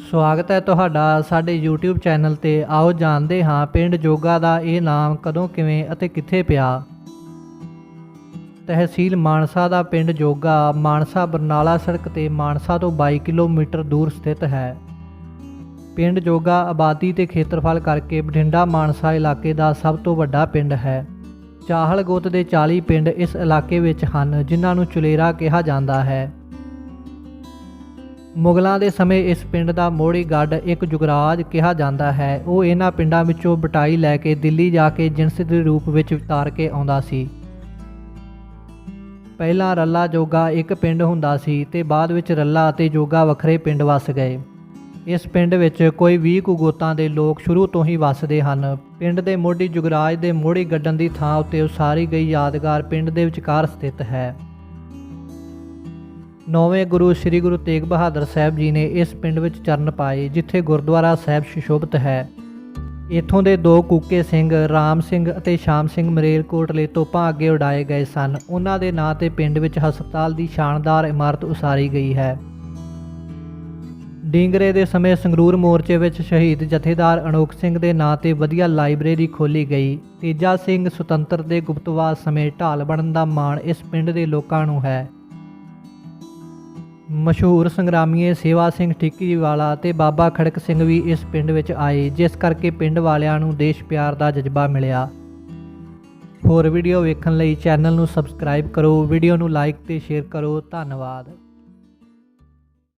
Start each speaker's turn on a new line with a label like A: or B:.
A: ਸਵਾਗਤ ਹੈ ਤੁਹਾਡਾ ਸਾਡੇ YouTube ਚੈਨਲ ਤੇ। ਆਓ ਜਾਣਦੇ ਹਾਂ ਪਿੰਡ ਜੋਗਾ ਦਾ ਇਹ ਨਾਮ ਕਦੋਂ, ਕਿਵੇਂ ਅਤੇ ਕਿੱਥੇ ਪਿਆ। ਤਹਿਸੀਲ ਮਾਨਸਾ ਦਾ ਪਿੰਡ ਜੋਗਾ, ਮਾਨਸਾ ਬਰਨਾਲਾ ਸੜਕ ਤੇ ਮਾਨਸਾ ਤੋਂ 22 ਕਿਲੋਮੀਟਰ ਦੂਰ ਸਥਿਤ ਹੈ। ਪਿੰਡ ਜੋਗਾ ਆਬਾਦੀ ਤੇ ਖੇਤਰਫਲ ਕਰਕੇ ਬਠਿੰਡਾ ਮਾਨਸਾ ਇਲਾਕੇ ਦਾ ਸਭ ਤੋਂ ਵੱਡਾ ਪਿੰਡ ਹੈ। ਚਾਹਲ ਗੋਤ ਦੇ 40 ਪਿੰਡ ਇਸ ਇਲਾਕੇ ਵਿੱਚ ਹਨ, ਜਿਨ੍ਹਾਂ ਨੂੰ ਚੁਲੇਰਾ ਕਿਹਾ ਜਾਂਦਾ ਹੈ। ਮੁਗਲਾਂ ਦੇ ਸਮੇਂ ਇਸ ਪਿੰਡ ਦਾ ਮੋੜੀ ਗੱਡ ਇੱਕ ਜੁਗਰਾਜ ਕਿਹਾ ਜਾਂਦਾ ਹੈ। ਉਹ ਇਹਨਾਂ ਪਿੰਡਾਂ ਵਿੱਚੋਂ ਬਟਾਈ ਲੈ ਕੇ ਦਿੱਲੀ ਜਾ ਕੇ ਜਿਣਸ ਦੇ ਰੂਪ ਵਿੱਚ ਉਤਾਰ ਕੇ ਆਉਂਦਾ ਸੀ। ਪਹਿਲਾਂ ਰੱਲਾ ਜੋਗਾ ਇੱਕ ਪਿੰਡ ਹੁੰਦਾ ਸੀ ਤੇ ਬਾਅਦ ਵਿੱਚ ਰੱਲਾ ਅਤੇ ਜੋਗਾ ਵੱਖਰੇ ਪਿੰਡ ਵਸ ਗਏ। ਇਸ ਪਿੰਡ ਵਿੱਚ ਕੋਈ 20 ਕੁ ਗੋਤਾਂ ਦੇ ਲੋਕ ਸ਼ੁਰੂ ਤੋਂ ਹੀ ਵੱਸਦੇ ਹਨ। ਪਿੰਡ ਦੇ ਮੋਢੀ ਜੁਗਰਾਜ ਦੇ ਮੋੜੀ ਗੱਡਣ ਦੀ ਥਾਂ ਉੱਤੇ ਉਸਾਰੀ ਗਈ ਯਾਦਗਾਰ ਪਿੰਡ ਦੇ ਵਿਚਕਾਰ ਸਥਿਤ ਹੈ। ਨੌਵੇਂ ਗੁਰੂ ਸ੍ਰੀ ਗੁਰੂ ਤੇਗ ਬਹਾਦਰ ਸਾਹਿਬ ਜੀ ਨੇ ਇਸ ਪਿੰਡ ਵਿੱਚ ਚਰਨ ਪਾਏ, ਜਿੱਥੇ ਗੁਰਦੁਆਰਾ ਸਾਹਿਬ ਸੁਸ਼ੋਭਿਤ ਹੈ। ਇੱਥੋਂ ਦੇ ਦੋ ਕੂਕੇ ਸਿੰਘ, ਰਾਮ ਸਿੰਘ ਅਤੇ ਸ਼ਾਮ ਸਿੰਘ ਮਰੇਲ ਕੋਟਲੇ ਤੋਪਾਂ ਅੱਗੇ ਉਡਾਏ ਗਏ ਸਨ। ਉਹਨਾਂ ਦੇ ਨਾਂ ਤੇ ਪਿੰਡ ਵਿੱਚ ਹਸਪਤਾਲ ਦੀ ਸ਼ਾਨਦਾਰ ਇਮਾਰਤ ਉਸਾਰੀ ਗਈ ਹੈ। ਡੀਂਗਰੇ ਦੇ ਸਮੇਂ ਸੰਗਰੂਰ ਮੋਰਚੇ ਵਿੱਚ ਸ਼ਹੀਦ ਜਥੇਦਾਰ ਅਨੋਖ ਸਿੰਘ ਦੇ ਨਾਂ ਤੇ ਵਧੀਆ ਲਾਇਬ੍ਰੇਰੀ ਖੋਲੀ ਗਈ। ਤੇਜਾ ਸਿੰਘ ਸੁਤੰਤਰ ਦੇ ਗੁਪਤਵਾਸ ਸਮੇਂ ਢਾਲ ਬਣਨ ਦਾ ਮਾਣ ਇਸ ਪਿੰਡ ਦੇ ਲੋਕਾਂ ਨੂੰ ਹੈ। ਮਸ਼ਹੂਰ ਸੰਗਰਾਮੀਏ ਸੇਵਾ ਸਿੰਘ ਟਿੱਕੀਵਾਲਾ ਤੇ ਬਾਬਾ ਖੜਕ ਸਿੰਘ ਵੀ ਇਸ ਪਿੰਡ ਵਿੱਚ ਆਏ, ਜਿਸ ਕਰਕੇ ਪਿੰਡ ਵਾਲਿਆਂ ਨੂੰ ਦੇਸ਼ ਪਿਆਰ ਦਾ ਜਜ਼ਬਾ ਮਿਲਿਆ। ਹੋਰ ਵੀਡੀਓ ਵੇਖਣ ਲਈ ਚੈਨਲ ਨੂੰ ਸਬਸਕ੍ਰਾਈਬ ਕਰੋ, ਵੀਡੀਓ ਨੂੰ ਲਾਈਕ ਤੇ ਸ਼ੇਅਰ ਕਰੋ, ਧੰਨਵਾਦ।